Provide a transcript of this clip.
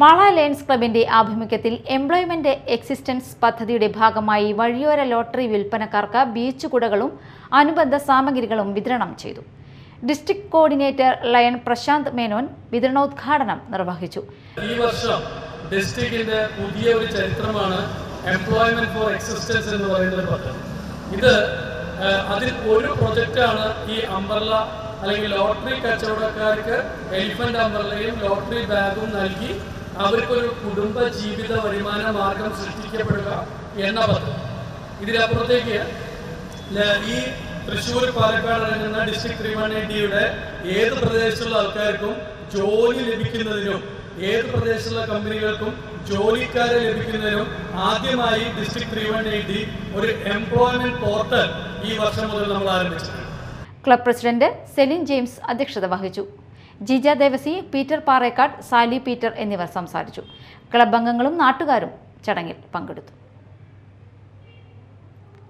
Mala lions ക്ലബിന്റെ ആഭിമുഖ്യത്തിൽ employment existence പദ്ധതിയുടെ ഭാഗമായി വഴിയോര ലോട്ടറി വിൽപ്പനക്കാർക്ക് ബീച്ച് കുടകളും അനുബന്ധ സാമഗ്രികളും വിതരണം ചെയ്തു. District coordinator lion Prashant Menon വിതരണോദ്ഘാടനം നിർവഹിച്ചു. ഈ വർഷം ഡിസ്ട്രിക്റ്റിന്റെ പുതിയ ഒരു ചരിത്രമാണ് എംപ്ലോയ്മെന്റ് ഫോർ എക്സിസ്റ്റൻസ് എന്ന് പറയുന്ന പദ്ധതി. ഇത് അതിൽ ഒരു പ്രൊജക്റ്റാണ് ഈ അംബർല അല്ലെങ്കിൽ ലോട്ടറി കച്ചവടക്കാർക്ക് എലിഫന്റ് അംബർലയും ലോട്ടറി ബാഗും നൽകി അവർക്കൊരു കുടുംബ ജീവിത വരുമാന മാർഗം സൃഷ്ടിക്കപ്പെടുക എന്ന പദ്ധതി. ഇതിനപ്പുറത്തേക്ക് ഈ തൃശ്ശൂർ പാലക്കാട് അടങ്ങുന്ന ഡിസ്ട്രിക്ട് ത്രീ വൺ എയ്റ്റിയുടെ ഏത് പ്രദേശത്തുള്ള ആൾക്കാർക്കും ജോലി ലഭിക്കുന്നതിനും ഏത് പ്രദേശത്തുള്ള കമ്പനികൾക്കും ജോലിക്കാരെ ലഭിക്കുന്നതിനും ആദ്യമായി ഡിസ്ട്രിക്ട് ത്രീ വൺ എയ്റ്റി ഒരു എംപ്ലോയ്മെന്റ് പോർട്ടൽ ഈ വർഷം മുതൽ നമ്മൾ ആരംഭിച്ചിട്ടുണ്ട്. ക്ലബ് പ്രസിഡന്റ് സെലിൻ ജെയിംസ് അധ്യക്ഷത വഹിച്ചു. Jija Devasi Peter Parekkad Sally Peter എന്നിവർ സംസാരിച്ചു. ക്ലബ് അംഗങ്ങളും നാട്ടുകാരും ചടങ്ങിൽ പങ്കെടുത്തു.